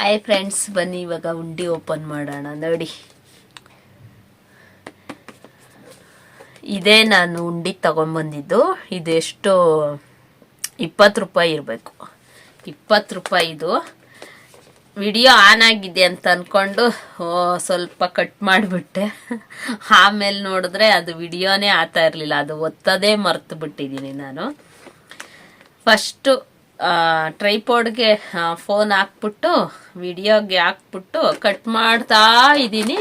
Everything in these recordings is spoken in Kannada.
ಹಾಯ್ ಫ್ರೆಂಡ್ಸ್ ಬನ್ನಿ, ಇವಾಗ ಉಂಡಿ ಓಪನ್ ಮಾಡೋಣ. ನೋಡಿ. ಇದೇ ನಾನು ಉಂಡಿ ತಗೊಂಡ್ಬಂದಿದ್ದು. ಇದು ಎಷ್ಟು, ಇಪ್ಪತ್ತು ರೂಪಾಯಿ ಇರಬೇಕು. ಇಪ್ಪತ್ತು ರೂಪಾಯಿ ಇದು. ವಿಡಿಯೋ ಆನ್ ಆಗಿದೆ ಅಂತ ಅಂದ್ಕೊಂಡು ಸ್ವಲ್ಪ ಕಟ್ ಮಾಡಿಬಿಟ್ಟೆ. ಆಮೇಲೆ ನೋಡಿದ್ರೆ ಅದು ವಿಡಿಯೋನೇ ಆಗ್ತಾ ಇರಲಿಲ್ಲ. ಅದು ಒತ್ತದೇ ಮರ್ತು ಬಿಟ್ಟಿದ್ದೀನಿ ನಾನು. ಫಸ್ಟು ಟ್ರೈಪೋಡ್ಗೆ ಫೋನ್ ಹಾಕ್ಬಿಟ್ಟು ವಿಡಿಯೋಗೆ ಹಾಕ್ಬಿಟ್ಟು ಕಟ್ ಮಾಡ್ತಾ ಇದ್ದೀನಿ,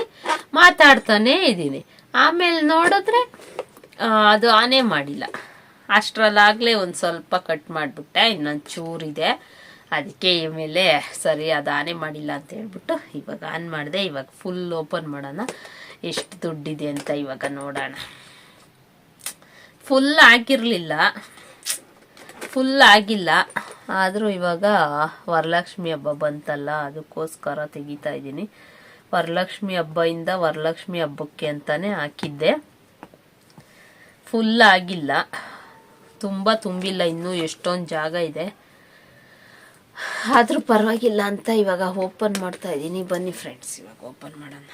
ಮಾತಾಡ್ತಾನೇ ಇದ್ದೀನಿ. ಆಮೇಲೆ ನೋಡಿದ್ರೆ ಅದು ಆನೇ ಮಾಡಿಲ್ಲ. ಅಷ್ಟರಲ್ಲಾಗಲೇ ಒಂದು ಸ್ವಲ್ಪ ಕಟ್ ಮಾಡಿಬಿಟ್ಟೆ ಇನ್ನೊಂದು ಚೂರಿದೆ ಅದಕ್ಕೆ ಮೇಲೆ ಸರಿ, ಅದು ಆನೆ ಮಾಡಿಲ್ಲ ಅಂತ ಹೇಳ್ಬಿಟ್ಟು ಇವಾಗ ಆನ್ ಮಾಡಿದೆ. ಇವಾಗ ಫುಲ್ ಓಪನ್ ಮಾಡೋಣ. ಎಷ್ಟು ದುಡ್ಡಿದೆ ಅಂತ ಇವಾಗ ನೋಡೋಣ. ಫುಲ್ ಆಗಿರಲಿಲ್ಲ. ಫುಲ್ ಆಗಿಲ್ಲ. ಆದರೂ ಇವಾಗ ವರಲಕ್ಷ್ಮಿ ಹಬ್ಬ ಬಂತಲ್ಲ, ಅದಕ್ಕೋಸ್ಕರ ತೆಗಿತಾ ಇದ್ದೀನಿ. ವರಲಕ್ಷ್ಮಿ ಹಬ್ಬದಿಂದ ವರಲಕ್ಷ್ಮಿ ಹಬ್ಬಕ್ಕೆ ಅಂತಾನೆ ಹಾಕಿದ್ದೆ. ಫುಲ್ ಆಗಿಲ್ಲ. ತುಂಬ ತುಂಬಿಲ್ಲ, ಇನ್ನೂ ಎಷ್ಟೊಂದು ಜಾಗ ಇದೆ. ಆದರೂ ಪರವಾಗಿಲ್ಲ ಅಂತ ಇವಾಗ ಓಪನ್ ಮಾಡ್ತಾ ಇದ್ದೀನಿ. ಬನ್ನಿ ಫ್ರೆಂಡ್ಸ್ ಇವಾಗ ಓಪನ್ ಮಾಡೋಣ.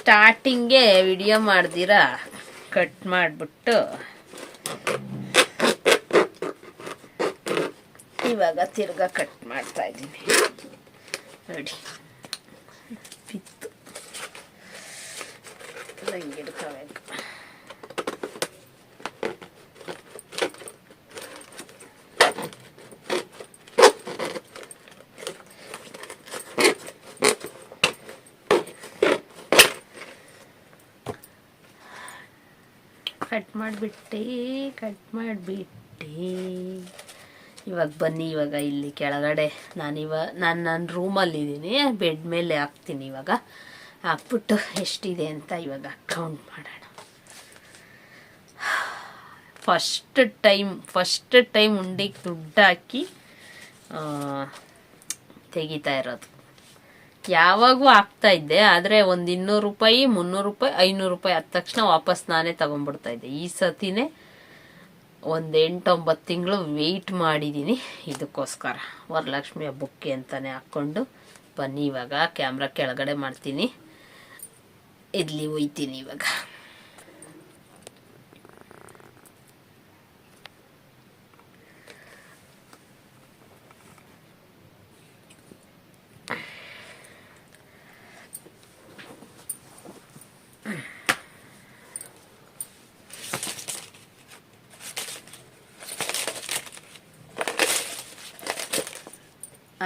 ಸ್ಟಾರ್ಟಿಂಗ್ಗೆ ವಿಡಿಯೋ ಮಾಡ್ದಿರಾ? ಕಟ್ ಮಾಡಿಬಿಟ್ಟು. ಇವಾಗ ತಿರ್ಗಾ ಕಟ್ ಮಾಡ್ತಾ ಇದ್ದೀನಿ. ನೋಡಿ. ಬಿತ್ತು. ನಂಗೆ ಕಟ್ ಮಾಡಿಬಿಟ್ಟೆ ಕಟ್ ಮಾಡಿಬಿಟ್ಟೆ. ಇವಾಗ ಬನ್ನಿ, ಇವಾಗ ಇಲ್ಲಿ ಕೆಳಗಡೆ. ನಾನಿವ, ನಾನು ನನ್ನ ರೂಮಲ್ಲಿದ್ದೀನಿ, ಬೆಡ್ ಮೇಲೆ ಹಾಕ್ತೀನಿ ಇವಾಗ. ಹಾಕ್ಬಿಟ್ಟು ಎಷ್ಟಿದೆ ಅಂತ ಇವಾಗ ಕೌಂಟ್ ಮಾಡೋಣ. ಫಸ್ಟ್ ಟೈಮ್ ಫಸ್ಟ್ ಟೈಮ್ ಉಂಡಿಗೆ ದುಡ್ಡು ಹಾಕಿ ತೆಗಿತಾ ಇರೋದು. ಯಾವಾಗೂ ಆಗ್ತಾ ಇದ್ದೆ, ಆದರೆ ಒಂದು ಇನ್ನೂರು ರೂಪಾಯಿ, ಮುನ್ನೂರು ರೂಪಾಯಿ, ಐನೂರು ರೂಪಾಯಿ ಆದ ತಕ್ಷಣ ವಾಪಸ್ ನಾನೇ ತಗೊಂಡ್ಬಿಡ್ತಾ ಇದ್ದೆ. ಈ ಸತಿನೇ ಒಂದು ಎಂಟೊಂಬತ್ತು ತಿಂಗಳು ವೆಯ್ಟ್ ಮಾಡಿದ್ದೀನಿ ಇದಕ್ಕೋಸ್ಕರ. ವರಲಕ್ಷ್ಮಿ ಹಬ್ಬಕ್ಕೆ ಅಂತಲೇ ಹಾಕ್ಕೊಂಡು ಬನ್ನಿ ಇವಾಗ, ಕ್ಯಾಮ್ರಾ ಕೆಳಗಡೆ ಮಾಡ್ತೀನಿ. ಇಡ್ಲಿ ಒಯ್ತೀನಿ ಇವಾಗ.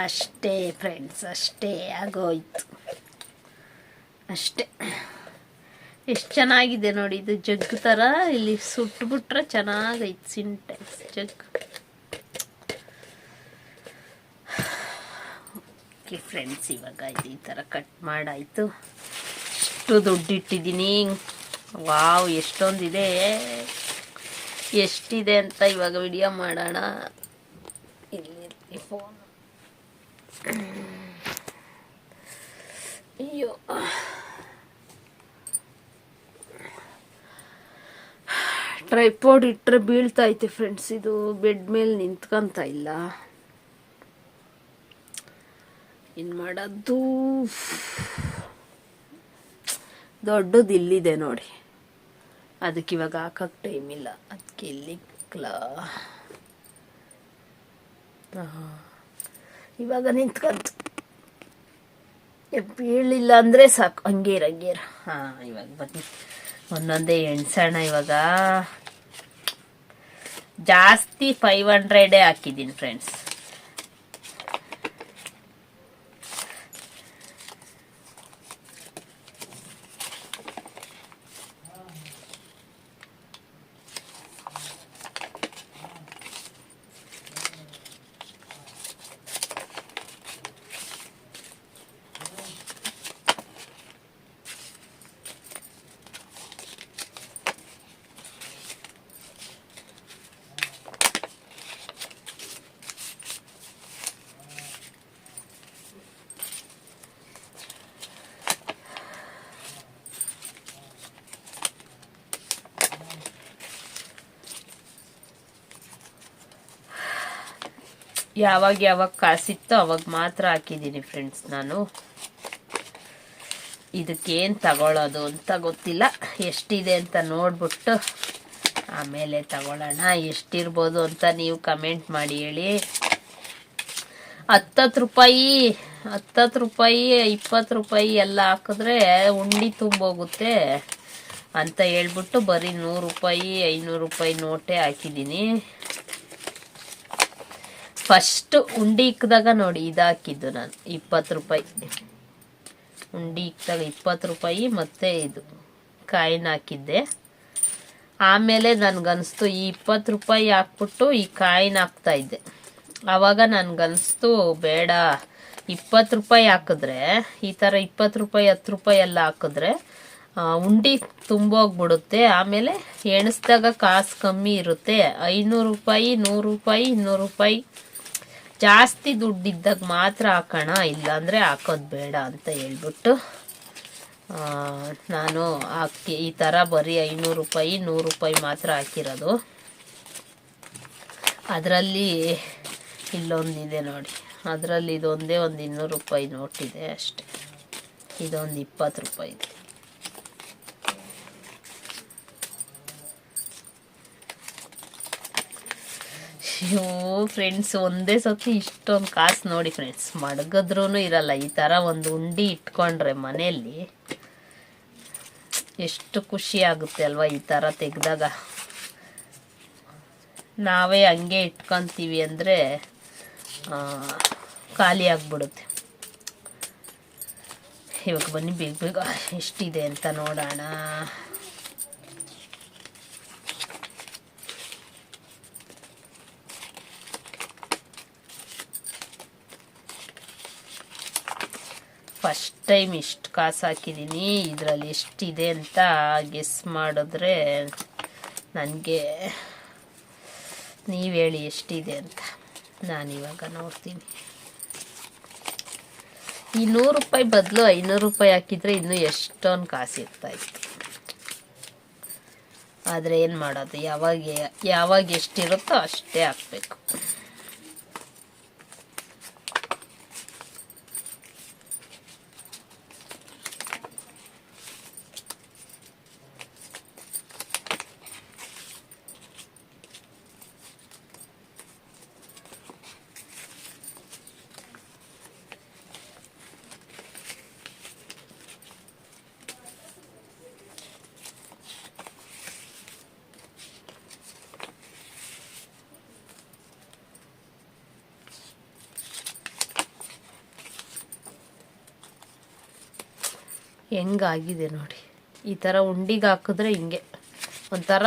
ಅಷ್ಟೇ ಫ್ರೆಂಡ್ಸ್ ಅಷ್ಟೇ ಆಗೋಯ್ತು. ಅಷ್ಟೇ. ಎಷ್ಟು ಚೆನ್ನಾಗಿದೆ ನೋಡಿ, ಇದು ಜಗ್ಗು ಥರ ಇಲ್ಲಿ ಸುಟ್ಬಿಟ್ರೆ ಚೆನ್ನಾಗೈತೆ ಸಿಂಟೆಕ್ಸ್ ಜಗ್. ಓಕೆ ಫ್ರೆಂಡ್ಸ್ ಇವಾಗ ಇದು ಈ ಥರ ಕಟ್ ಮಾಡಾಯಿತು. ಎಷ್ಟು ದುಡ್ಡಿಟ್ಟಿದ್ದೀನಿ ವಾವ್, ಎಷ್ಟೊಂದಿದೆ. ಎಷ್ಟಿದೆ ಅಂತ ಇವಾಗ ವಿಡಿಯೋ ಮಾಡೋಣ. ಇಲ್ಲಿ ಫೋನ್ ಅಯ್ಯೋ ಟ್ರೈಪೋಡ್ ಇಟ್ಟರೆ ಬೀಳ್ತಾ ಐತೆ ಫ್ರೆಂಡ್ಸ್ ಇದು ಬೆಡ್ ಮೇಲೆ ನಿಂತ್ಕೊಂತ ಇಲ್ಲ ಏನು ಮಾಡೋದು ದೊಡ್ಡದು ಇಲ್ಲಿದೆ ನೋಡಿ ಅದಕ್ಕೆ ಇವಾಗ ಹಾಕಕ್ಕೆ ಟೈಮ್ ಇಲ್ಲ ಅದಕ್ಕೆ ಇಲ್ಲಿ ಇವಾಗ ನಿಂತ್ಕಂತು ಬೀಳಿಲ್ಲ ಅಂದರೆ ಸಾಕು. ಹಂಗೇರ್ ಹಂಗೇರ್ ಹಾಂ, ಇವಾಗ ಬನ್ನಿ. ಒಂದೊಂದೇ ಎಣ್ಸೋಣ ಇವಾಗ. ಜಾಸ್ತಿ ಫೈವ್ ಹಂಡ್ರೆಡೇ ಹಾಕಿದ್ದೀನಿ ಫ್ರೆಂಡ್ಸ್ ಯಾವಾಗ ಯಾವಾಗ ಕಾಸಿತ್ತೋ ಅವಾಗ ಮಾತ್ರ ಹಾಕಿದ್ದೀನಿ ಫ್ರೆಂಡ್ಸ್ ನಾನು. ಇದಕ್ಕೇನು ತಗೊಳ್ಳೋದು ಅಂತ ಗೊತ್ತಿಲ್ಲ. ಎಷ್ಟಿದೆ ಅಂತ ನೋಡ್ಬಿಟ್ಟು ಆಮೇಲೆ ತಗೊಳ್ಳೋಣ. ಎಷ್ಟಿರ್ಬೋದು ಅಂತ ನೀವು ಕಮೆಂಟ್ ಮಾಡಿ ಹೇಳಿ. ಹತ್ತತ್ತು ರೂಪಾಯಿ ಹತ್ತತ್ತು ರೂಪಾಯಿ, ಇಪ್ಪತ್ತು ರೂಪಾಯಿ ಎಲ್ಲ ಹಾಕಿದ್ರೆ ಉಂಡಿ ತುಂಬೋಗುತ್ತೆ ಅಂತ ಹೇಳ್ಬಿಟ್ಟು ಬರೀ ನೂರು ರೂಪಾಯಿ, ಐನೂರು ರೂಪಾಯಿ ನೋಟೇ ಹಾಕಿದ್ದೀನಿ. ಫಸ್ಟ್ ಉಂಡಿ ಇಕ್ಕಿದಾಗ ನೋಡಿ ಇದಾಕಿದ್ದು ನಾನು, ಇಪ್ಪತ್ತು ರೂಪಾಯಿ. ಉಂಡಿ ಇಕ್ಕಿದಾಗ ಇಪ್ಪತ್ತು ರೂಪಾಯಿ, ಮತ್ತೆ ಇದು, ಕಾಯಿನ ಹಾಕಿದ್ದೆ. ಆಮೇಲೆ ನನ್ಗನ್ಸ್ತು ಈ ಇಪ್ಪತ್ತು ರೂಪಾಯಿ ಹಾಕ್ಬಿಟ್ಟು ಈ ಕಾಯಿನ ಹಾಕ್ತಾ ಇದ್ದೆ. ಆವಾಗ ನನ್ಗನ್ಸ್ತು, ಬೇಡ, ಇಪ್ಪತ್ತು ರೂಪಾಯಿ ಹಾಕಿದ್ರೆ, ಈ ಥರ ಇಪ್ಪತ್ತು ರೂಪಾಯಿ, ಹತ್ತು ರೂಪಾಯಿ ಎಲ್ಲ ಹಾಕಿದ್ರೆ ಉಂಡಿ ತುಂಬೋಗ್ಬಿಡುತ್ತೆ. ಆಮೇಲೆ ಎಣಿಸ್ದಾಗ ಕಾಸು ಕಮ್ಮಿ ಇರುತ್ತೆ. ಐನೂರು ರೂಪಾಯಿ, ನೂರು ರೂಪಾಯಿ, ಇನ್ನೂರು ರೂಪಾಯಿ. ಜಾಸ್ತಿ ದುಡ್ಡಿದ್ದಾಗ ಮಾತ್ರ ಹಾಕೋಣ ಇಲ್ಲಾಂದರೆ ಹಾಕೋದು ಬೇಡ ಅಂತ ಹೇಳ್ಬಿಟ್ಟು ನಾನು ಹಾಕಿ, ಈ ಥರ ಬರೀ ಐನೂರು ರೂಪಾಯಿ, ನೂರು ರೂಪಾಯಿ ಮಾತ್ರ ಹಾಕಿರೋದು. ಅದರಲ್ಲಿ ಇಲ್ಲೊಂದಿದೆ ನೋಡಿ. ಅದರಲ್ಲಿ ಇದೊಂದೇ ಒಂದು ಇನ್ನೂರು ರೂಪಾಯಿ ನೋಟಿದೆ ಅಷ್ಟೆ. ಇದೊಂದು ಇಪ್ಪತ್ತು ರೂಪಾಯಿ ಇದೆ. ಅಯ್ಯೋ ಫ್ರೆಂಡ್ಸ್ ಒಂದೇ ಸತಿ ಇಷ್ಟೊಂದು ಕಾಸು ನೋಡಿ ಫ್ರೆಂಡ್ಸ್ ಮಡಗದ್ರೂ ಇರಲ್ಲ. ಈ ಥರ ಒಂದು ಉಂಡಿ ಇಟ್ಕೊಂಡ್ರೆ ಮನೆಯಲ್ಲಿ ಎಷ್ಟು ಖುಷಿ ಆಗುತ್ತೆ ಅಲ್ವಾ ಈ ಥರ ತೆಗೆದಾಗ. ನಾವೇ ಹಂಗೆ ಇಟ್ಕೊತೀವಿ ಅಂದರೆ ಖಾಲಿ ಆಗಿಬಿಡುತ್ತೆ. ಇವಾಗ ಬನ್ನಿ, ಬೇಗ ಬೇಗ. ಎಷ್ಟಿದೆ ಅಂತ ನೋಡೋಣ. ಫಸ್ಟ್ ಟೈಮ್ ಇಷ್ಟು ಕಾಸು ಹಾಕಿದ್ದೀನಿ ಇದರಲ್ಲಿ ಎಷ್ಟಿದೆ ಅಂತ ಗೆಸ್ ಮಾಡಿದ್ರೆ ನನಗೆ ನೀವು ಹೇಳಿ ಎಷ್ಟಿದೆ ಅಂತ ನಾನಿವಾಗ ನೋಡ್ತೀನಿ. ಈ ನೂರು ರೂಪಾಯಿ ಬದಲು ಐನೂರು ರೂಪಾಯಿ ಹಾಕಿದರೆ ಇನ್ನೂ ಎಷ್ಟೊಂದು ಕಾಸು ಇರ್ತಾ ಇತ್ತು ಆದರೆ ಏನು ಮಾಡೋದು, ಯಾವಾಗ ಯಾವಾಗ ಎಷ್ಟಿರುತ್ತೋ ಅಷ್ಟೇ ಹಾಕ್ಬೇಕು. ಹೆಂಗಾಗಿದೆ ನೋಡಿ. ಈ ಥರ ಉಂಡಿಗೆ ಹಾಕಿದ್ರೆ ಹಿಂಗೆ. ಒಂಥರ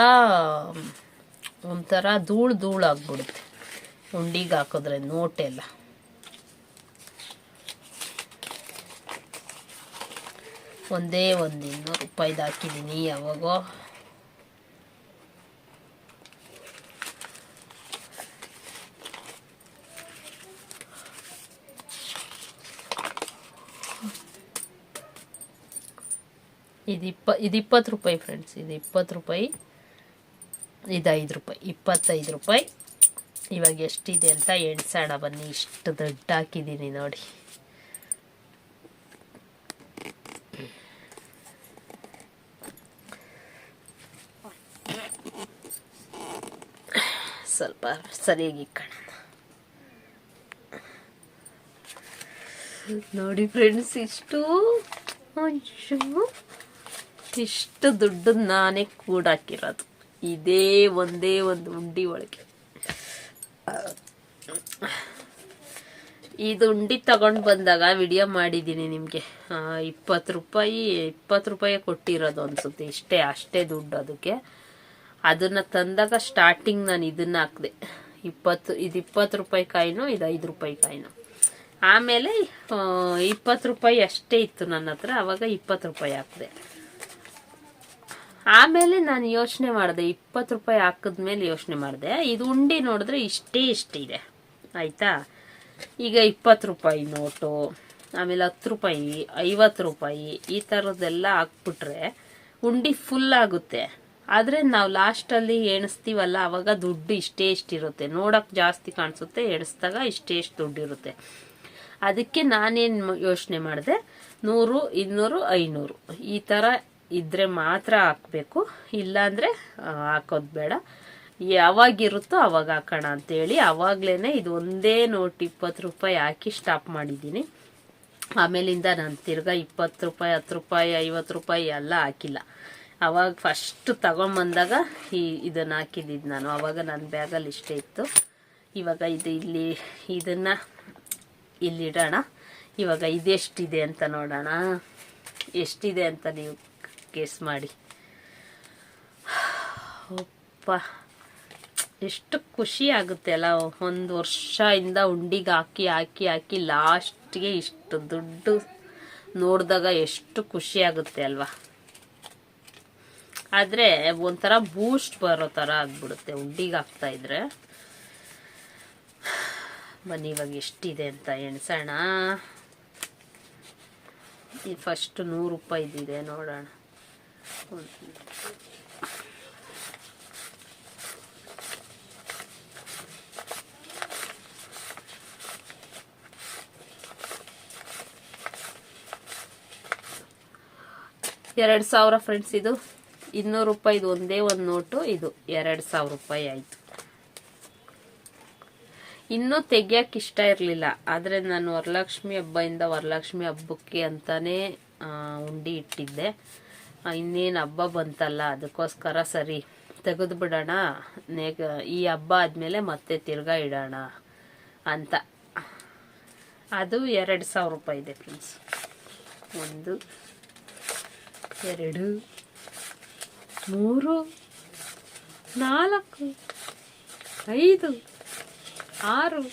ಒಂಥರ ಧೂಳು ಧೂಳು ಆಗ್ಬಿಡುತ್ತೆ ಉಂಡಿಗೆ ಹಾಕಿದ್ರೆ ನೋಟೆಲ್ಲ ಒಂದೇ ಒಂದು ಇನ್ನೂರು ರೂಪಾಯಿದು ಹಾಕಿದ್ದೀನಿ ಯಾವಾಗೋ. ಇದು ಇಪ್ಪ ಇದು ಇಪ್ಪತ್ತು ರೂಪಾಯಿ ಫ್ರೆಂಡ್ಸ್ ಇದು ಇಪ್ಪತ್ತು ರೂಪಾಯಿ ಇದು ಐದು ರೂಪಾಯಿ, ಇಪ್ಪತ್ತೈದು ರೂಪಾಯಿ. ಇವಾಗ ಎಷ್ಟಿದೆ ಅಂತ ಎಣ್ಸೋಣ ಬನ್ನಿ, ಇಷ್ಟು ದೊಡ್ಡ ಹಾಕಿದ್ದೀನಿ ನೋಡಿ. ಸ್ವಲ್ಪ ಸರಿಯಾಗಿ ಕಣ ನೋಡಿ ಫ್ರೆಂಡ್ಸ್ ಇಷ್ಟು. ಅಯ್ಯೋ. ಇಷ್ಟು ದುಡ್ಡು ನಾನೇ ಕೂಡಾಕಿರೋದು ಇದೇ ಒಂದೇ ಒಂದು ಉಂಡಿ ಒಳಗೆ. ಇದು ಉಂಡಿ ತಗೊಂಡು ಬಂದಾಗ ವಿಡಿಯೋ ಮಾಡಿದ್ದೀನಿ ನಿಮಗೆ. ಇಪ್ಪತ್ತು ರೂಪಾಯಿ ಇಪ್ಪತ್ತು ರೂಪಾಯಿ ಕೊಟ್ಟಿರೋದು ಅನ್ಸುತ್ತೆ. ಇಷ್ಟೇ, ಅಷ್ಟೇ ದುಡ್ಡು ಅದಕ್ಕೆ. ಅದನ್ನ ತಂದಾಗ ಸ್ಟಾರ್ಟಿಂಗ್ ನಾನು ಇದನ್ನ ಹಾಕಿದೆ. ಇಪ್ಪತ್ತು, ಇದು ಇಪ್ಪತ್ತು ರೂಪಾಯಿ ಕಾಯಿನೋ, ಇದು ಐದು ರೂಪಾಯಿ ಕಾಯಿನೋ. ಆಮೇಲೆ ಇಪ್ಪತ್ತು ರೂಪಾಯಿ ಅಷ್ಟೇ ಇತ್ತು ನನ್ನ ಹತ್ರ. ಅವಾಗ ಇಪ್ಪತ್ತು ರೂಪಾಯಿ ಹಾಕಿದೆ. ಆಮೇಲೆ ನಾನು ಯೋಚನೆ ಮಾಡಿದೆ, ಇಪ್ಪತ್ತು ರೂಪಾಯಿ ಹಾಕಿದ್ಮೇಲೆ ಯೋಚನೆ ಮಾಡಿದೆ. ಇದು ಉಂಡೆ ನೋಡಿದ್ರೆ ಇಷ್ಟೇ ಇಷ್ಟಿದೆ ಆಯಿತಾ? ಈಗ ಇಪ್ಪತ್ತು ರೂಪಾಯಿ ನೋಟು, ಆಮೇಲೆ ಹತ್ತು ರೂಪಾಯಿ, ಐವತ್ತು ರೂಪಾಯಿ, ಈ ಥರದ್ದೆಲ್ಲ ಹಾಕ್ಬಿಟ್ರೆ ಉಂಡಿ ಫುಲ್ ಆಗುತ್ತೆ. ಆದರೆ ನಾವು ಲಾಸ್ಟಲ್ಲಿ ಎಣಿಸ್ತೀವಲ್ಲ, ಅವಾಗ ದುಡ್ಡು ಇಷ್ಟೇ ಇಷ್ಟಿರುತ್ತೆ ನೋಡೋಕೆ ಜಾಸ್ತಿ ಕಾಣಿಸುತ್ತೆ, ಎಣಿಸ್ದಾಗ ಇಷ್ಟೇ ಇಷ್ಟು ದುಡ್ಡಿರುತ್ತೆ ಅದಕ್ಕೆ ನಾನೇನು ಯೋಚನೆ ಮಾಡಿದೆ, ನೂರು, ಇನ್ನೂರು, ಐನೂರು. ಈ ಥರ ಇದ್ರೆ ಮಾತ್ರ ಹಾಕಬೇಕು. ಇಲ್ಲಾಂದರೆ ಹಾಕೋದು ಬೇಡ. ಯಾವಾಗಿರುತ್ತೋ ಅವಾಗ ಹಾಕೋಣ ಅಂತೇಳಿ ಆವಾಗಲೇ ಇದು ಒಂದೇ ನೋಟ್ ಇಪ್ಪತ್ತು ರೂಪಾಯಿ ಹಾಕಿ ಸ್ಟಾಪ್ ಮಾಡಿದ್ದೀನಿ. ಆಮೇಲಿಂದ ನಾನು ತಿರ್ಗಾ ಇಪ್ಪತ್ತು ರೂಪಾಯಿ, ಹತ್ತು ರೂಪಾಯಿ, ಐವತ್ತು ರೂಪಾಯಿ ಎಲ್ಲ ಹಾಕಿಲ್ಲ. ಅವಾಗ ಫಸ್ಟ್ ತಗೊಂಬಂದಾಗ ಈ, ಇದನ್ನು ಹಾಕಿದ್ದಿದ್ದು ನಾನು. ಅವಾಗ ನನ್ನ ಬ್ಯಾಗಲ್ಲಿ ಇಷ್ಟೇ ಇತ್ತು. ಇವಾಗ ಇದು ಇಲ್ಲಿ, ಇದನ್ನು ಇಲ್ಲಿಡೋಣ ಇವಾಗ ಇದೆಷ್ಟಿದೆ ಅಂತ ನೋಡೋಣ. ಎಷ್ಟಿದೆ ಅಂತ ನೀವು ಗೆಸ್ ಮಾಡಿ. ಒಪ್ಪ ಎಷ್ಟು ಖುಷಿ ಆಗುತ್ತೆ ಅಲ್ಲ, ಒಂದು ವರ್ಷದಿಂದ ಉಂಡಿಗೆ ಹಾಕಿ ಹಾಕಿ ಹಾಕಿ ಲಾಸ್ಟ್ಗೆ ಇಷ್ಟು ದುಡ್ಡು ನೋಡಿದಾಗ ಎಷ್ಟು ಖುಷಿ ಆಗುತ್ತೆ ಅಲ್ವಾ? ಆದರೆ ಒಂಥರ ಬೂಸ್ಟ್ ಬರೋ ಥರ ಆಗ್ಬಿಡುತ್ತೆ ಉಂಡಿಗೆ ಹಾಕ್ತಾ ಇದ್ರೆ. ಬನ್ನಿ, ಇವಾಗ ಎಷ್ಟಿದೆ ಅಂತ ಎಣ್ಸೋಣ. ಫಸ್ಟ್ ನೂರು ರೂಪಾಯಿ ಇದ್ದಿದೆ ನೋಡೋಣ. ಎರಡು ಸಾವಿರ ಫ್ರೆಂಡ್ಸ್ ಇದು ಇನ್ನೂರು ರೂಪಾಯಿದು ಒಂದೇ ಒಂದು ನೋಟು, ಇದು ಎರಡು ಸಾವಿರ ರೂಪಾಯಿ ಆಯಿತು. ಇನ್ನೂ ತೆಗಿಯಕ್ಕೆ ಇಷ್ಟ ಇರಲಿಲ್ಲ, ಆದರೆ ನಾನು ವರಲಕ್ಷ್ಮಿ ಹಬ್ಬದಿಂದ ವರಲಕ್ಷ್ಮಿ ಹಬ್ಬಕ್ಕೆ ಅಂತಾನೆ ಉಂಡಿ ಇಟ್ಟಿದ್ದೆ. ಇನ್ನೇನು ಹಬ್ಬ ಬಂತಲ್ಲ, ಅದಕ್ಕೋಸ್ಕರ ಸರಿ. ತೆಗೆದು ಬಿಡೋಣ. ನೆಗ, ಈ ಹಬ್ಬ ಆದಮೇಲೆ ಮತ್ತೆ ತಿರ್ಗಾ ಇಡೋಣ ಅಂತ. ಅದು ಎರಡು ಸಾವಿರ ರೂಪಾಯಿ ಇದೆ ಫ್ರೆಂಡ್ಸ್ ಒಂದು, ಎರಡು, ಮೂರು, ನಾಲ್ಕು, ಐದು, ಆರು,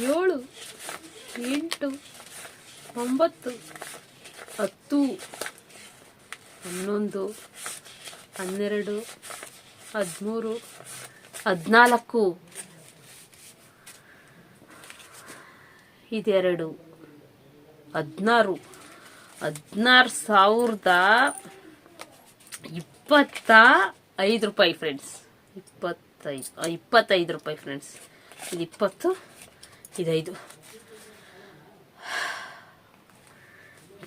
ಏಳು, ಎಂಟು, ಒಂಬತ್ತು, ಹತ್ತು. ಹನ್ನೊಂದು, ಹನ್ನೆರಡು, ಹದಿಮೂರು, ಹದಿನಾಲ್ಕು, ಇದೆರಡು, ಹದಿನಾರು ಹದಿನಾರು ಸಾವಿರದ ಇಪ್ಪತ್ತ ಐದು ರೂಪಾಯಿ ಫ್ರೆಂಡ್ಸ್ ಇಪ್ಪತ್ತೈದು ಇಪ್ಪತ್ತೈದು ರೂಪಾಯಿ ಫ್ರೆಂಡ್ಸ್ ಇದು ಇಪ್ಪತ್ತು ಇದೈದು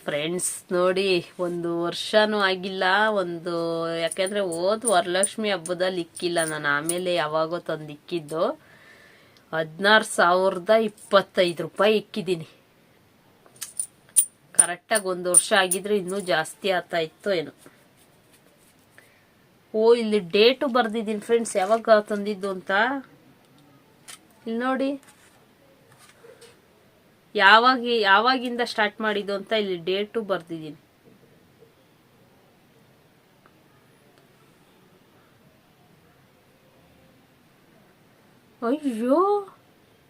ಫ್ರೆಂಡ್ಸ್ ನೋಡಿ, ಒಂದು ವರ್ಷನೂ ಆಗಿಲ್ಲ, ಒಂದು ಯಾಕೆಂದ್ರೆ ಓದ್ ವರಲಕ್ಷ್ಮಿ ಹಬ್ಬದಲ್ಲಿ ಇಕ್ಕಿಲ್ಲ ನಾನು, ಆಮೇಲೆ ಯಾವಾಗೋ ತಂದು ಇಕ್ಕಿದ್ದು. ಹದಿನಾರು ಸಾವಿರದ ಇಪ್ಪತ್ತೈದು ರೂಪಾಯಿ ಇಕ್ಕಿದ್ದೀನಿ. ಕರೆಕ್ಟಾಗಿ ಒಂದು ವರ್ಷ ಆಗಿದ್ರೆ ಇನ್ನೂ ಜಾಸ್ತಿ ಆಗ್ತಾ ಇತ್ತು ಏನು. ಓ, ಇಲ್ಲಿ ಡೇಟು ಬರ್ದಿದ್ದೀನಿ ಫ್ರೆಂಡ್ಸ್ ಯಾವಾಗ ತಂದಿದ್ದು ಅಂತ? ಇಲ್ಲಿ ನೋಡಿ. ಯಾವಾಗ, ಯಾವಾಗಿಂದ ಸ್ಟಾರ್ಟ್ ಮಾಡಿದ್ದು ಅಂತ ಇಲ್ಲಿ ಡೇಟು ಬರ್ದಿದ್ದೀನಿ. ಅಯ್ಯೋ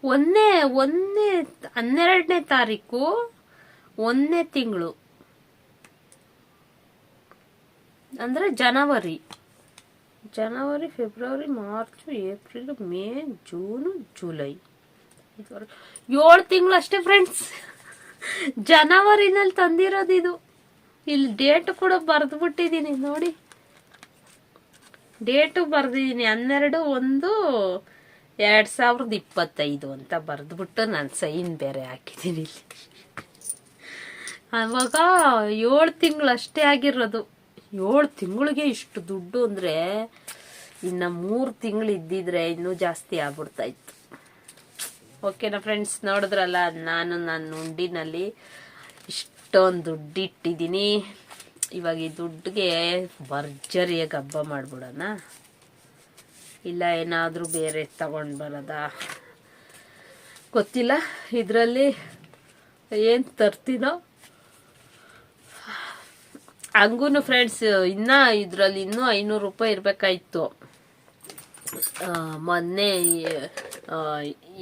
ಒಂದನೇ ಒಂದನೇ ಹನ್ನೆರಡನೇ ತಾರೀಕು ಒಂದನೇ ತಿಂಗಳು. ಅಂದರೆ ಜನವರಿ. ಜನವರಿ, February, March, April, May, June, July. ಏಳು ತಿಂಗಳು ಅಷ್ಟೇ ಫ್ರೆಂಡ್ಸ್ ಜನವರಿನಲ್ಲಿ ತಂದಿರೋದು ಇದು. ಇಲ್ಲಿ ಡೇಟ್ ಕೂಡ ಬರೆದು ಬಿಟ್ಟಿದ್ದೀನಿ ನೋಡಿ. ಡೇಟು ಬರೆದಿದ್ದೀನಿ ಹನ್ನೆರಡು ಒಂದು ಎರಡು ಸಾವಿರದ ಇಪ್ಪತ್ತೈದು ಅಂತ ಬರೆದ್ಬಿಟ್ಟು ನಾನು ಸೈನ್ ಬೇರೆ ಹಾಕಿದ್ದೀನಿ ಇಲ್ಲಿ. ಅವಾಗ ಏಳು ತಿಂಗಳು ಅಷ್ಟೇ ಆಗಿರೋದು. ಏಳು ತಿಂಗಳಿಗೆ ಇಷ್ಟು ದುಡ್ಡು ಅಂದರೆ ಇನ್ನು ಮೂರು ತಿಂಗಳು ಇದ್ದಿದ್ರೆ ಇನ್ನೂ ಜಾಸ್ತಿ ಆಗ್ಬಿಡ್ತಾ ಇತ್ತು. ಓಕೆನಾ ಫ್ರೆಂಡ್ಸ್ ನೋಡಿದ್ರಲ್ಲ, ನಾನು ನನ್ನ ಉಂಡಿನಲ್ಲಿ ಇಷ್ಟೊಂದು ದುಡ್ಡು ಇಟ್ಟಿದ್ದೀನಿ ಇವಾಗ ಈ ದುಡ್ಡಿಗೆ ಭರ್ಜರಿಯಾಗಿ ಹಬ್ಬ ಮಾಡ್ಬಿಡೋಣ. ಇಲ್ಲ, ಏನಾದರೂ ಬೇರೆ ತಗೊಂಡು ಬರೋದಾ? ಗೊತ್ತಿಲ್ಲ, ಇದರಲ್ಲಿ ಏನು ತರ್ತೀನೋ? ಹಂಗೂ ಫ್ರೆಂಡ್ಸ್ ಇನ್ನೂ ಇದರಲ್ಲಿ ಇನ್ನೂ ಐನೂರು ರೂಪಾಯಿ ಇರಬೇಕಾಯ್ತು. ಮೊನ್ನೆ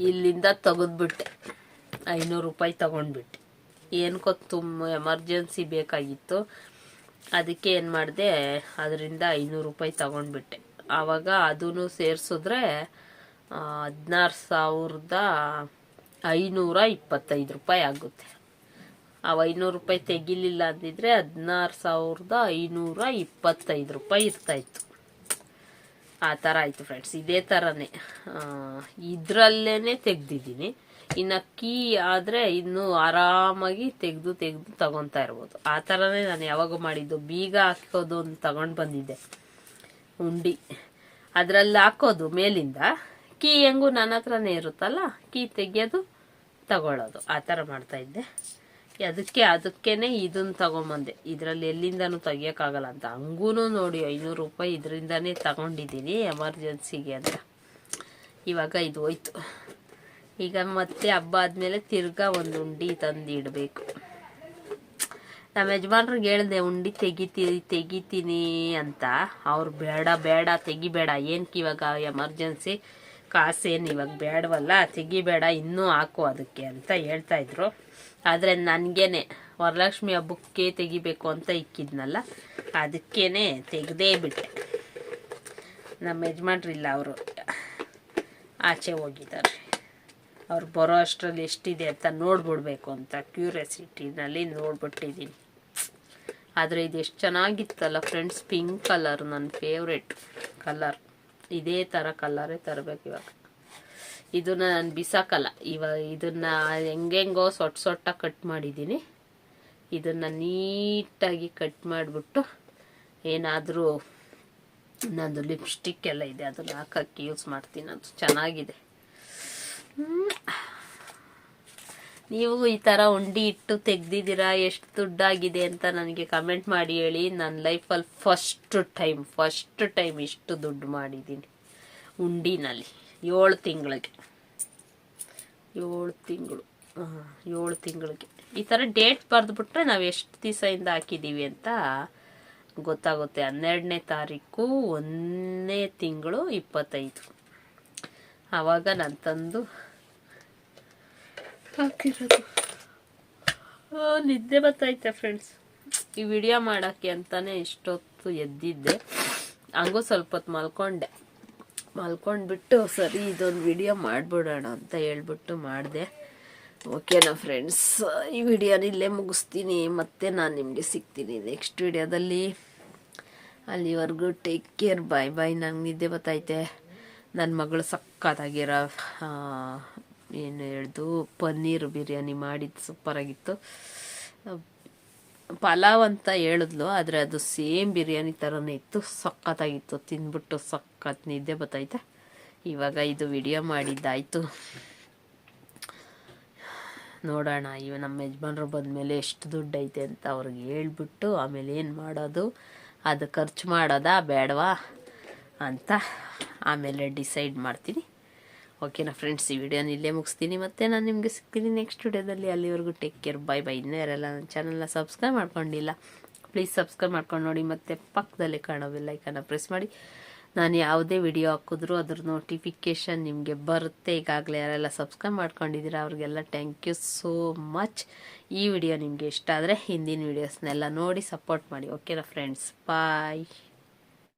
ಇಲ್ಲಿಂದ ತೆಗೆದ್ಬಿಟ್ಟೆ. ಐನೂರು ರೂಪಾಯಿ ತಗೊಂಡ್ಬಿಟ್ಟೆ. ಏನಕ್ಕೋ ತುಂಬ ಎಮರ್ಜೆನ್ಸಿ ಬೇಕಾಗಿತ್ತು. ಅದಕ್ಕೆ ಏನು ಮಾಡಿದೆ, ಅದರಿಂದ ಐನೂರು ರೂಪಾಯಿ ತಗೊಂಡ್ಬಿಟ್ಟೆ. ಆವಾಗ ಅದೂ ಸೇರಿಸಿದ್ರೆ ಹದಿನಾರು ಸಾವಿರದ ಐನೂರ ಇಪ್ಪತ್ತೈದು ರೂಪಾಯಿ ಆಗುತ್ತೆ. ಆ ಐನೂರು ರೂಪಾಯಿ ತೆಗಿಲಿಲ್ಲ ಅಂದಿದ್ರೆ ಹದಿನಾರು ಸಾವಿರದ ಐನೂರ ಇಪ್ಪತ್ತೈದು ರೂಪಾಯಿ ಇರ್ತಾಯಿತ್ತು ಆ ಥರ ಆಯಿತು ಫ್ರೆಂಡ್ಸ್ ಇದೇ ಥರನೇ ಇದರಲ್ಲೇ ತೆಗ್ದಿದ್ದೀನಿ. ಇನ್ನು ಕೀ ಆದರೆ ಇನ್ನೂ ಆರಾಮಾಗಿ ತೆಗೆದು ತೆಗೆದು ತಗೊತಾ ಇರ್ಬೋದು. ಆ ಥರನೇ ನಾನು ಯಾವಾಗ ಮಾಡಿದ್ದು. ಬೀಗ ಹಾಕೋದು ಒಂದು ತಗೊಂಡು ಬಂದಿದ್ದೆ. ಉಂಡಿ. ಅದರಲ್ಲಿ ಹಾಕೋದು ಮೇಲಿಂದ. ಕೀ ಹೆಂಗೂ ನನ್ನ ಹತ್ರನೇ ಇರುತ್ತಲ್ಲ ಕೀ ತೆಗೆಯೋದು ತಗೊಳ್ಳೋದು. ಆ ಥರ ಮಾಡ್ತಾ ಇದ್ದೆ. ಅದಕ್ಕೆ ಅದಕ್ಕೇನೆ ಇದನ್ನ ತಗೊಂಬಂದೆ. ಇದರಲ್ಲಿ ಎಲ್ಲಿಂದನೂ ತೆಗಿಯೋಕ್ಕಾಗಲ್ಲ ಅಂತ. ಹಂಗೂ ನೋಡಿ, ಐನೂರು ರೂಪಾಯಿ ಇದರಿಂದನೇ ತಗೊಂಡಿದ್ದೀನಿ ಎಮರ್ಜೆನ್ಸಿಗೆ ಅಂತ. ಇವಾಗ ಇದು ಹೋಯ್ತು. ಈಗ ಮತ್ತೆ ಹಬ್ಬ ಆದಮೇಲೆ ತಿರ್ಗಾ ಒಂದು ಉಂಡಿ ತಂದು ಇಡಬೇಕು. ನಮ್ಮ ಯಜಮಾನ್ರಿಗೆ ಹೇಳ್ದೆ, ಉಂಡಿ ತೆಗಿತೀನಿ ತೆಗಿತೀನಿ ಅಂತ. ಅವ್ರು ಬೇಡ ಬೇಡ, ತೆಗಿಬೇಡ. ಏನಕ್ಕೆ ಇವಾಗ ಎಮರ್ಜೆನ್ಸಿ? ಕಾಸೇನು ಇವಾಗ ಬೇಡವಲ್ಲ, ತೆಗಿಬೇಡ, ಇನ್ನೂ ಹಾಕು ಅದಕ್ಕೆ ಅಂತ ಹೇಳ್ತಾ ಇದ್ರು. ಆದರೆ ನನಗೇನೆ ವರಲಕ್ಷ್ಮಿ ಹಬ್ಬಕ್ಕೆ ತೆಗಿಬೇಕು ಅಂತ ಇಕ್ಕಿದ್ನಲ್ಲ, ಅದಕ್ಕೇನೆ ತೆಗೆದೇ ಬಿಟ್ಟೆ. ನಮ್ಮ ಯಜಮಾನ್ರಿಲ್ಲ ಅವರು. ಆಚೆ ಹೋಗಿದ್ದಾರೆ. ಅವ್ರು ಬರೋ ಅಷ್ಟರಲ್ಲಿ ಎಷ್ಟಿದೆ ಅಂತ ನೋಡ್ಬಿಡ್ಬೇಕು ಅಂತ ಕ್ಯೂರಿಯಾಸಿಟಿನಲ್ಲಿ ನೋಡ್ಬಿಟ್ಟಿದ್ದೀನಿ. ಆದರೆ ಇದು ಎಷ್ಟು ಚೆನ್ನಾಗಿತ್ತಲ್ಲ ಫ್ರೆಂಡ್ಸ್, ಪಿಂಕ್ ಕಲರ್ ನನ್ನ ಫೇವ್ರೆಟ್ ಕಲರ್. ಇದೇ ಥರ ಕಲರೇ ತರಬೇಕು ಇವಾಗ. ಇದನ್ನ ನಾನು ಬಿಸಾಕಲ್ಲ. ಇವ ಇದನ್ನ ಹೆಂಗೆಂಗೋ ಸೊಟ್ಟ ಸೊಟ್ಟ ಕಟ್ ಮಾಡಿದ್ದೀನಿ ಇದನ್ನ ನೀಟಾಗಿ ಕಟ್ ಮಾಡಿಬಿಟ್ಟು ಏನಾದರೂ ನಂದು ಲಿಪ್ಸ್ಟಿಕ್ ಎಲ್ಲ ಇದೆ, ಅದನ್ನ ಹಾಕಕ್ಕೆ ಯೂಸ್ ಮಾಡ್ತೀನಿ. ಅದು ಚೆನ್ನಾಗಿದೆ. ನೀವು ಈ ಥರ ಉಂಡಿ ಇಟ್ಟು ತೆಗ್ದಿದ್ದೀರಾ, ಎಷ್ಟು ದುಡ್ಡಾಗಿದೆ ಅಂತ ನನಗೆ ಕಮೆಂಟ್ ಮಾಡಿ ಹೇಳಿ. ನನ್ನ ಲೈಫಲ್ಲಿ ಫಸ್ಟ್ ಟೈಮ್ ಫಸ್ಟ್ ಟೈಮ್ ಇಷ್ಟು ದುಡ್ಡು ಮಾಡಿದ್ದೀನಿ ಉಂಡಿನಲ್ಲಿ. ಏಳು ತಿಂಗಳಿಗೆ. ಏಳು ತಿಂಗಳು. ಏಳು ತಿಂಗಳಿಗೆ. ಈ ಥರ ಡೇಟ್ ಬರೆದ್ಬಿಟ್ರೆ ನಾವು ಎಷ್ಟು ದಿವಸದಿಂದ ಹಾಕಿದ್ದೀವಿ ಅಂತ ಗೊತ್ತಾಗುತ್ತೆ. ಹನ್ನೆರಡನೇ ತಾರೀಕು ಒಂದನೇ ತಿಂಗಳು ಇಪ್ಪತ್ತೈದು. ಆವಾಗ ನಾನು ತಂದು ಹಾಕಿರೋದು. ನಿದ್ದೆ ಬರ್ತೈತೆ ಫ್ರೆಂಡ್ಸ್ ಈ ವಿಡಿಯೋ ಮಾಡೋಕ್ಕೆ ಅಂತಾನೆ ಇಷ್ಟೊತ್ತು ಎದ್ದಿದ್ದೆ. ಹಂಗೂ ಸ್ವಲ್ಪ ಹೊತ್ತು ಮಲ್ಕೊಂಡೆ. ಮಲ್ಕೊಂಡ್ಬಿಟ್ಟು, ಸರಿ, ಇದೊಂದು ವಿಡಿಯೋ ಮಾಡಿಬಿಡೋಣ ಅಂತ ಹೇಳ್ಬಿಟ್ಟು ಮಾಡಿದೆ. ಓಕೆನಾ ಫ್ರೆಂಡ್ಸ್ ಈ ವಿಡಿಯೋನ ಇಲ್ಲೇ ಮುಗಿಸ್ತೀನಿ, ಮತ್ತೆ ನಾನು ನಿಮಗೆ ಸಿಗ್ತೀನಿ ನೆಕ್ಸ್ಟ್ ವಿಡಿಯೋದಲ್ಲಿ ಅಲ್ಲಿವರೆಗೂ ಟೇಕ್ ಕೇರ್ ಬಾಯ್ ಬಾಯ್ ನಂಗೆ ನಿದ್ದೆ ಬತ್ತೈತೆ. ನನ್ನ ಮಗಳು ಸಕ್ಕತ್ತಾಗಿರೋ ಏನು ಹೇಳ್ದು, ಪನ್ನೀರ್ ಬಿರಿಯಾನಿ ಮಾಡಿದ್ದು ಸೂಪರಾಗಿತ್ತು ಪಲಾವ್ ಅಂತ ಹೇಳಿದ್ಲು, ಆದರೆ ಅದು ಸೇಮ್ ಬಿರಿಯಾನಿ ಥರನೇ ಇತ್ತು, ಸಖತ್ತಾಗಿತ್ತು, ತಿಂದ್ಬಿಟ್ಟು ಸಖತ್ ನಿದ್ದೆ ಬರ್ತೈತೆ ಇವಾಗ ಇದು ವಿಡಿಯೋ ಮಾಡಿದ್ದಾಯಿತು. ನೋಡೋಣ, ಇವ ನಮ್ಮ ಯಜಮಾನ್ರು ಬಂದಮೇಲೆ ಎಷ್ಟು ದುಡ್ಡು ಐತೆ ಅಂತ ಅವ್ರಿಗೆ ಹೇಳ್ಬಿಟ್ಟು ಆಮೇಲೆ ಏನು ಮಾಡೋದು? ಅದು ಖರ್ಚು ಮಾಡೋದಾ, ಬೇಡವಾ ಅಂತ ಆಮೇಲೆ ಡಿಸೈಡ್ ಮಾಡ್ತೀನಿ. ಓಕೆನಾ ಫ್ರೆಂಡ್ಸ್ ಈ ವಿಡಿಯೋನ ಇಲ್ಲೇ ಮುಗಿಸ್ತೀನಿ. ಮತ್ತೆ ನಾನು ನಿಮಗೆ ಸಿಗ್ತೀನಿ ನೆಕ್ಸ್ಟ್ ವಿಡಿಯೋದಲ್ಲಿ ಅಲ್ಲಿವರೆಗೂ ಟೇಕ್ ಕೇರ್ ಬೈ ಬೈ ಇನ್ನೂ ಯಾರೆಲ್ಲ ನನ್ನ ಚಾನಲ್ನ ಸಬ್ಸ್ಕ್ರೈಬ್ ಮಾಡ್ಕೊಂಡಿಲ್ಲ ಪ್ಲೀಸ್ ಸಬ್ಸ್ಕ್ರೈಬ್ ಮಾಡ್ಕೊಂಡು ನೋಡಿ. ಮತ್ತು ಪಕ್ಕದಲ್ಲಿ ಕಾಣೋ ಬೆಲ್ಲೈಕನ್ನ ಪ್ರೆಸ್ ಮಾಡಿ. ನಾನು ಯಾವುದೇ ವಿಡಿಯೋ ಹಾಕಿದ್ರೂ ಅದ್ರ ನೋಟಿಫಿಕೇಷನ್ ನಿಮಗೆ ಬರುತ್ತೆ. ಈಗಾಗಲೇ ಯಾರೆಲ್ಲ ಸಬ್ಸ್ಕ್ರೈಬ್ ಮಾಡ್ಕೊಂಡಿದ್ದೀರಾ, ಅವ್ರಿಗೆಲ್ಲ ಥ್ಯಾಂಕ್ ಯು ಸೋ ಮಚ್ ಈ ವಿಡಿಯೋ ನಿಮಗೆ ಇಷ್ಟ ಆದರೆ ಹಿಂದಿನ ವೀಡಿಯೋಸ್ನೆಲ್ಲ ನೋಡಿ ಸಪೋರ್ಟ್ ಮಾಡಿ. ಓಕೆನಾ ಫ್ರೆಂಡ್ಸ್ ಬಾಯ್